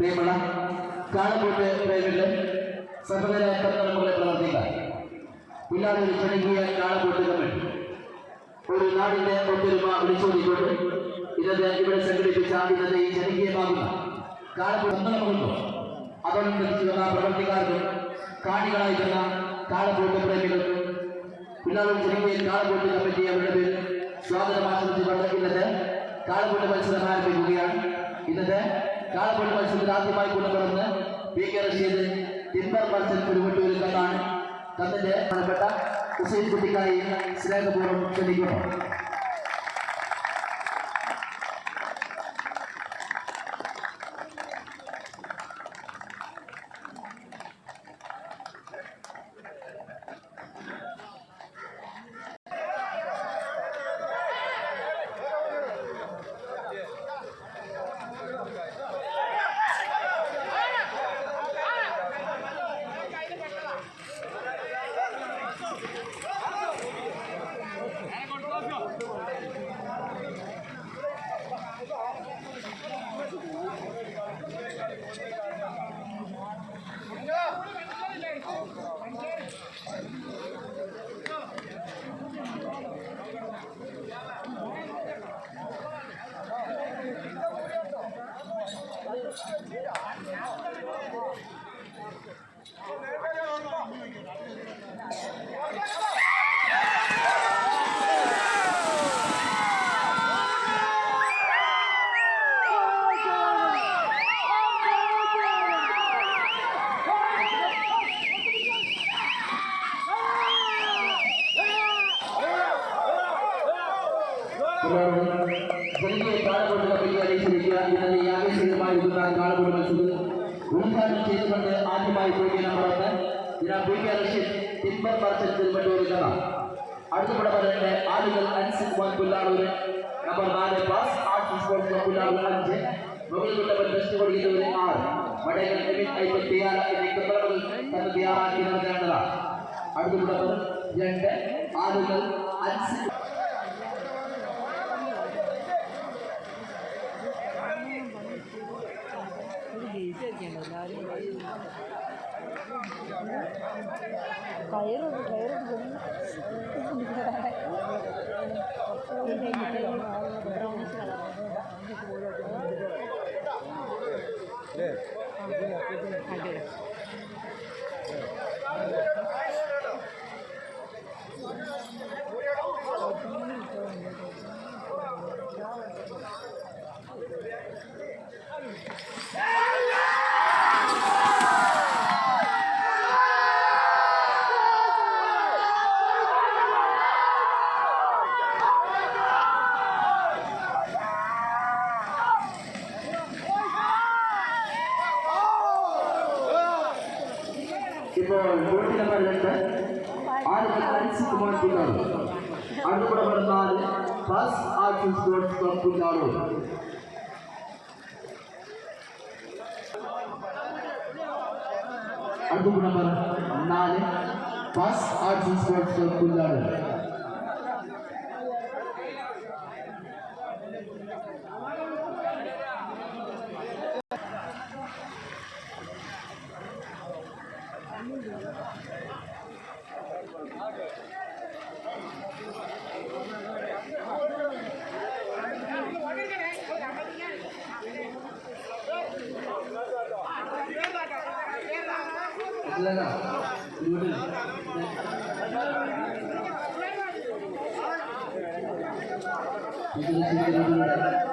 പ്രിയമുള്ള കാളക്കൂട്ട് പ്രേമികളെ സഹോദര തങ്ങളെ പ്രവർത്തിക്കാൻ പിള്ളാടിൽ ക്ഷണിക്കുക കാളക്കൂട്ട് കമ്മിറ്റി ഒരു നാടിന്റെ ഒത്തൊരുമ വിളിച്ചോടിക്കൊണ്ട് ഇന്നത്തെ ഇവിടെ സംഘടിപ്പിച്ച ഇന്നത്തെ ഈ ജനകീയമാകുന്ന കാലപ്പുറന്നു അതോടനുബന്ധിച്ച് വന്ന പ്രവർത്തിക്കാർക്കും കാണികളായിരുന്ന കാളക്കൂട്ട് പ്രേമികൾക്കും പിള്ളാറും ജനകീയ കാളക്കൂട്ട് കമ്മിറ്റി അവരുടെ പേരിൽ സ്വാഗതം ആശംസിച്ചുകൊണ്ട് ഇന്നത്തെ കാളക്കൂട്ട് മത്സരം ആരംഭിക്കുകയാണ് ഇന്നത്തെ കാളക്കൂട്ട് മത്സരത്തിൽ ആദ്യമായി കൊണ്ടുവന്ന് പി കെ റഷീദ്. ടിമ്പർ മത്സരത്തിൽ ഉരുവിട്ടൂരിൽ കണ്ണാണ്. തന്നിന്റെ പ്രധാനപ്പെട്ട ഹുസൈൻ കുട്ടിക്കായി സ്നേഹപൂർവം ക്ഷണിക്കുന്നു. ಜೈಲಿಗೆ ಕಾಳಗೊಂಡಿದ್ದ ಜಿಲ್ಲಾಧಿಕಾರಿ ನಾಲ್ಕು ನಡೆಸುವುದು ಉಳಿತಾಯ ಸೇರಿಕೊಂಡು ಆಂಜಮಾಯಿ ಕೊಡುಗೆಯನ್ನು ಮಾಡುತ್ತೆ ಇದರ ಕೊಡುಗೆ ರಶೀದ್ ತಿಂಬರ್ ಪರ್ಸೆಂಟ್ ಬಂದಿರುತ್ತಲ್ಲ அடுத்தப்படப்பட்ட ஆடுகள் அன்சித் ஒன் புல்லாளூர் நம்பர் நாலு பாஸ் ஆட்சி ஸ்போர்ட்ஸ் புல்லாளூர் அஞ்சு முகழ்கொண்டவர் பெஸ்ட் கொடுக்கிறது ஆறு. வடகில் நிமிட் ஐம்பத்தி ஆறு இன்னைக்கு பிறகு தன்னுடைய ஆறாக்கி நடந்தாங்களா அடுத்தப்படப்படும் இரண்டு ஆடுகள் அன்சித் ഗേറ്റ് വെക്കണ്ട എല്ലാവരും കയറ് കയറ് അതെ ഇപ്പോൾ இப்போ டுவெಂಟಿ ನಂಬರ್ ಲೆಟರ್ ಆರ್ ಹರಿಸಿ ಕುಮಾರ್ ಪಿಲ್ಲಾರು ಅದು ಕೂಡ ಬರ್ತಾರೆ ಬಸ್ ಆರ್ ಟಿಸ್ಕೋರ್ಸ್ ಕಂಪಿಲ್ಲಾರು ಅದು ನಂಬರ್ ನಾಳೆ ಬಸ್ ಆರ್ ಟಿಸ್ಕೋರ್ಸ್ ಕಂಪಿಲ್ಲಾರು இல்லைன்னா விடு. இது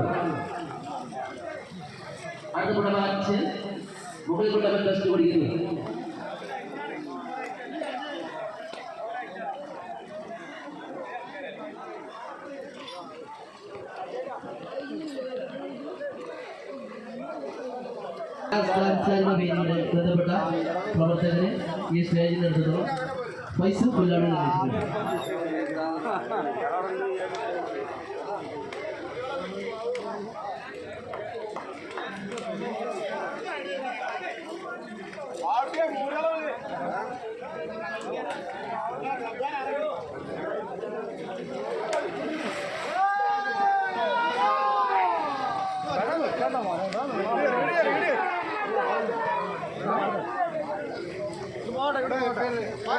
ക്ലബ് പുല്ലാളു അടുത്ത നമ്പർ അഞ്ച് മുകളിൽ കൊണ്ടവൻ ടെസ്റ്റ് കൊടുക്കുന്നു ബന്ധപ്പെട്ട പ്രവർത്തകരെ ഈ സ്റ്റേജിൽ നിർത്തുന്നു ഫൈസൽ പുല്ലാട്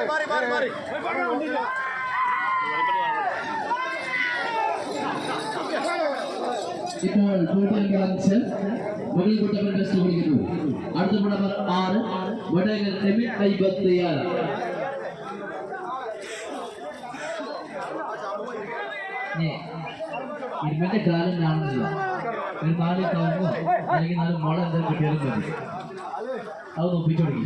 மாறி மாறி மாறி இப்போ செல் മുകളിൽ കുട്ടപ്പൻ ടെസ്റ്റ് പിടിക്കുന്നു അടുത്ത നമ്പർ ആറ് വടകൻ എമിൻ ഐബത്തയാൽ ഇരുമന്റെ കാലം കാണുന്നില്ല ഒരു നാല് കവുങ്ങോ അല്ലെങ്കിൽ നാല് മുള എന്തെങ്കിലും കിട്ടിയാലും മതി അത് ഒപ്പിച്ചു തുടങ്ങി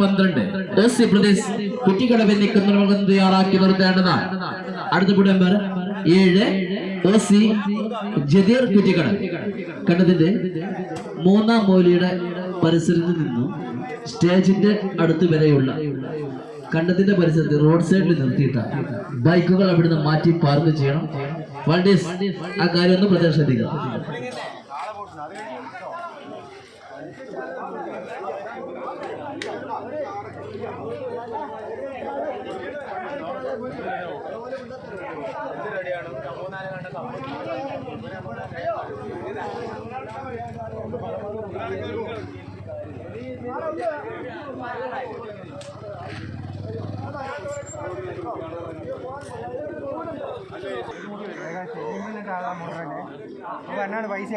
പന്ത്രണ്ട്. ഓസി പ്രദേശ് കുട്ടിക്കടവിൽ നിൽക്കുന്ന തയ്യാറാക്കി നിർത്തേണ്ടതാണ്. അടുത്ത നമ്പർ ഏഴ്. ഓസി കുറ്റിക്കട കണ്ടതിന്റെ മൂന്നാം മൗലിയുടെ പരിസരത്ത് നിന്നും സ്റ്റേജിന്റെ അടുത്ത് വരെയുള്ള കണ്ടത്തിന്റെ പരിസരത്ത് റോഡ് സൈഡിൽ നിർത്തിയിട്ട ബൈക്കുകൾ അവിടെ നിന്ന് മാറ്റി പാർക്ക് ചെയ്യണം. വണ്ടീസ് ആ കാര്യം ഒന്ന് പ്രത്യേകം എന്നാണ് പൈസ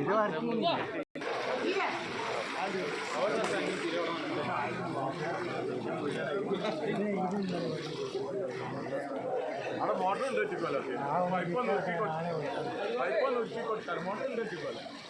ഇത് വർക്കിംഗ് അവിടെ മോട്ടർ ഉണ്ട് വെച്ചിക്കോല്ലോ പൈപ്പ് ഉരുക്കിക്കോട്ടെ പൈപ്പ് ഉരുക്കിക്കോട്ടെ മോട്ടർ ഉണ്ട് ആ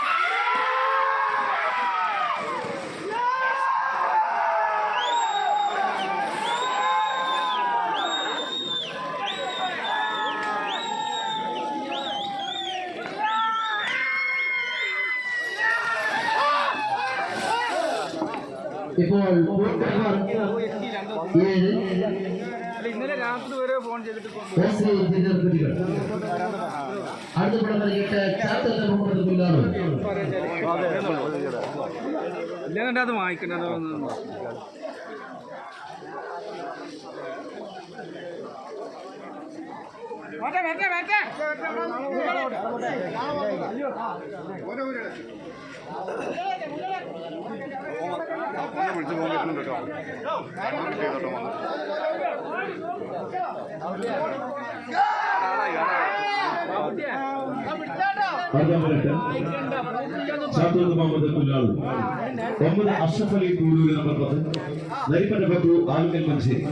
ഇപ്പോൾ ഇന്നലെ രാത്രി വരെ ഫോൺ ചെയ്തിട്ട് അടുത്ത മുഹമ്മദ് ഇല്ലെന്നുണ്ട് അത് വാങ്ങിക്കണ്ടോ വിളിച്ച് പോകാൻ പറ്റുന്നുണ്ട് കേട്ടോ. ചെയ്തോട്ടോ ഒമ്പത് അഷ്റഫ് അലി കൂടൂര് നമ്പർ പത്ത് നരിപ്പറ്റ പത്തു ആലുങ്കൽ മഞ്ചേരി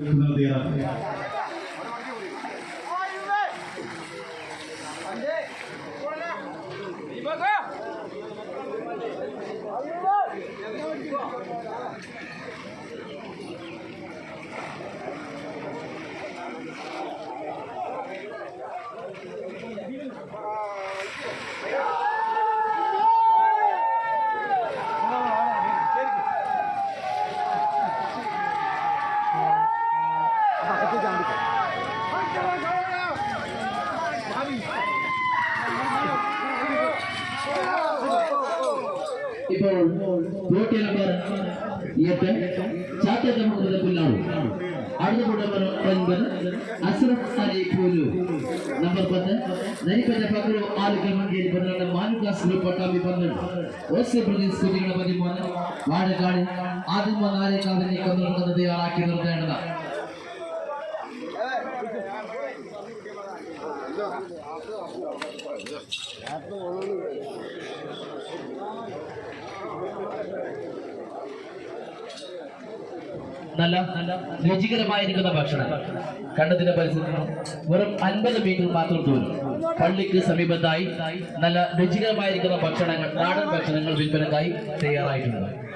പുനർതയ്യാറാണ് ഇപ്പോൾ പോട്ടി നമ്പർ എട്ട് ചാത്തത്തെ മുഹമ്മദ് പുല്ലാളു അടുത്ത കൂടെ നമ്പർ ഒൻപത് അലി പോലു. നമ്പർ പത്ത്. നരിപ്പറ്റ പക്കലു ആലുക്കൽ മഞ്ചേരി പന്ത്രണ്ട് മാനുക്കാസ് ഗ്രൂപ്പ് പട്ടാമ്പി പന്ത്രണ്ട് ഓസ്യ പ്രദേശ് കുട്ടികളുടെ പതിമൂന്ന്. വാഴക്കാട് ആദ്യം വന്നാലേക്കാവിനെ നീക്കം നടക്കുന്നത് തയ്യാറാക്കി നിർത്തേണ്ടതാണ്. നല്ല നല്ല രുചികരമായിരിക്കുന്ന ഭക്ഷണം. കണ്ടതിന്റെ പരിസരത്ത് വെറും അൻപത് മീറ്റർ മാത്രം ദൂരം. പള്ളിക്ക് സമീപത്തായി നല്ല രുചികരമായിരിക്കുന്ന ഭക്ഷണങ്ങൾ നാടൻ ഭക്ഷണങ്ങൾ വിൽപ്പനക്കായി തയ്യാറായിട്ടുണ്ട്.